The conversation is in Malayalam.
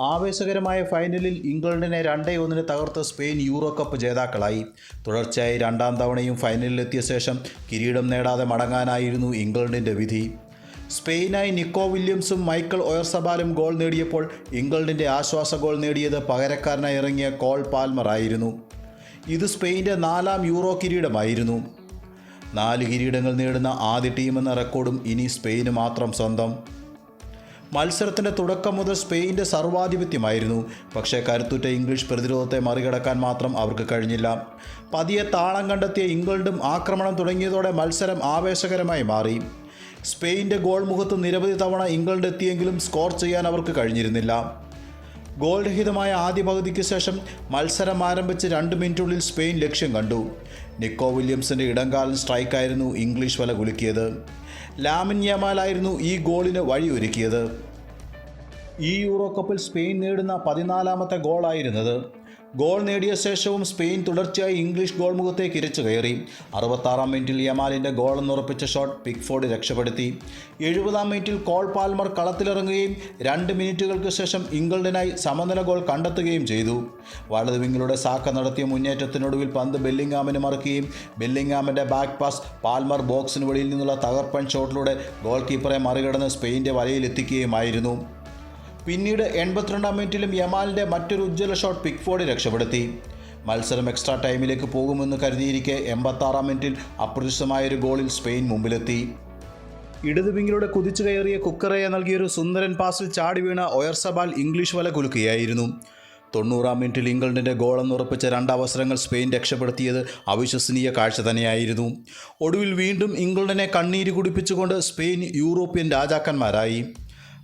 ആവേശകരമായ ഫൈനലിൽ ഇംഗ്ലണ്ടിനെ രണ്ടേ ഒന്നിന് തകർത്ത് സ്പെയിൻ യൂറോ കപ്പ് ജേതാക്കളായി. തുടർച്ചയായി രണ്ടാം തവണയും ഫൈനലിലെത്തിയ ശേഷം കിരീടം നേടാതെ മടങ്ങാനായിരുന്നു ഇംഗ്ലണ്ടിന്റെ വിധി. സ്പെയിനായി നിക്കോ വില്യംസും മൈക്കിൾ ഒയർസബാലും ഗോൾ നേടിയപ്പോൾ ഇംഗ്ലണ്ടിന്റെ ആശ്വാസ ഗോൾ നേടിയത് പകരക്കാരനായി ഇറങ്ങിയ കോൾ പാൽമർ ആയിരുന്നു. ഇത് സ്പെയിന്റെ നാലാം യൂറോ കിരീടമായിരുന്നു. നാല് കിരീടങ്ങൾ നേടുന്ന ആദ്യ ടീമെന്ന റെക്കോർഡും ഇനി സ്പെയിന് മാത്രം സ്വന്തം. മത്സരത്തിന്റെ തുടക്കം മുതൽ സ്പെയിന്റെ സർവാധിപത്യമായിരുന്നു. പക്ഷേ കരുത്തുറ്റ ഇംഗ്ലീഷ് പ്രതിരോധത്തെ മറികടക്കാൻ മാത്രം അവർക്ക് കഴിഞ്ഞില്ല. പതിയെ താളം കണ്ടെത്തിയ ഇംഗ്ലണ്ടും ആക്രമണം തുടങ്ങിയതോടെ മത്സരം ആവേശകരമായി മാറി. സ്പെയിന്റെ ഗോൾ മുഖത്ത് നിരവധി തവണ ഇംഗ്ലണ്ട് എത്തിയെങ്കിലും സ്കോർ ചെയ്യാൻ അവർക്ക് കഴിഞ്ഞിരുന്നില്ല. ഗോൾ രഹിതമായ ആദ്യ പകുതിക്ക് ശേഷം മത്സരം ആരംഭിച്ച് രണ്ട് മിനിറ്റുള്ളിൽ സ്പെയിൻ ലക്ഷ്യം കണ്ടു. നിക്കോ വില്യംസിന്റെ ഇടംകാലൻ സ്ട്രൈക്കായിരുന്നു ഇംഗ്ലീഷ് വല കുലുക്കിയത്. ലാമിൻ യമാലായിരുന്നു ഈ ഗോളിന് വഴിയൊരുക്കിയത്. ഈ യൂറോ കപ്പിൽ സ്പെയിൻ നേടുന്ന പതിനാലാമത്തെ ഗോളായിരുന്നത് ഗോൾ നേടിയ ശേഷവും സ്പെയിൻ തുടർച്ചയായി ഇംഗ്ലീഷ് ഗോൾ മുഖത്തേക്ക് ഇരച്ചു കയറി. അറുപത്താറാം മിനിറ്റിൽ യമാലിന്റെ ഗോളെന്നുറപ്പിച്ച ഷോട്ട് പിക്ഫോർഡ് രക്ഷപ്പെടുത്തി. എഴുപതാം മിനിറ്റിൽ കോൾ പാൽമർ കളത്തിലിറങ്ങുകയും രണ്ട് മിനിറ്റുകൾക്ക് ശേഷം ഇംഗ്ലണ്ടിനായി സമനില ഗോൾ കണ്ടെത്തുകയും ചെയ്തു. വലത് വിങ്ങിലൂടെ സാക്ക നടത്തിയ മുന്നേറ്റത്തിനൊടുവിൽ പന്ത് ബെല്ലിംഗാമിന് മറക്കുകയും ബെല്ലിംഗാമിന്റെ ബാക്ക് പാസ് പാൽമർ ബോക്സിന് വെളിയിൽ നിന്നുള്ള തകർപ്പൻ ഷോട്ടിലൂടെ ഗോൾ കീപ്പറെ മറികടന്ന് സ്പെയിന്റെ വലയിലെത്തിക്കുകയുമായിരുന്നു. പിന്നീട് എൺപത്തിരണ്ടാം മിനിറ്റിലും യമാലിന്റെ മറ്റൊരു ഉജ്ജ്വല ഷോട്ട് പിക്ഫോർഡ് രക്ഷപ്പെടുത്തി. മത്സരം എക്സ്ട്രാ ടൈമിലേക്ക് പോകുമെന്ന് കരുതിയിരിക്കെ എൺപത്താറാം മിനിറ്റിൽ അപ്രതീക്ഷിതമായൊരു ഗോളിൽ സ്പെയിൻ മുമ്പിലെത്തി. ഇടതു വിങ്ങിലൂടെ കുതിച്ചു കയറിയ കുക്കറയെ നൽകിയൊരു സുന്ദരൻ പാസിൽ ചാടി വീണ ഒയർസബാൽ ഇംഗ്ലീഷ് വല കുലുക്കുകയായിരുന്നു. തൊണ്ണൂറാം മിനിറ്റിൽ ഇംഗ്ലണ്ടിന്റെ ഗോളെന്നുറപ്പിച്ച രണ്ടവസരങ്ങൾ സ്പെയിൻ രക്ഷപ്പെടുത്തിയത് അവിശ്വസനീയ കാഴ്ച തന്നെയായിരുന്നു. ഒടുവിൽ വീണ്ടും ഇംഗ്ലണ്ടിനെ കണ്ണീര് കുടിപ്പിച്ചുകൊണ്ട് സ്പെയിൻ യൂറോപ്യൻ രാജാക്കന്മാരായി.